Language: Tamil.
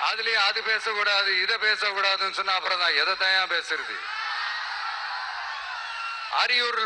அதுலயும் அது பேசக்கூடாது இதை பேசக்கூடாதுன்னு சொன்னா அப்புறம் தான் எதை தான் பேசுறது? அரியூர்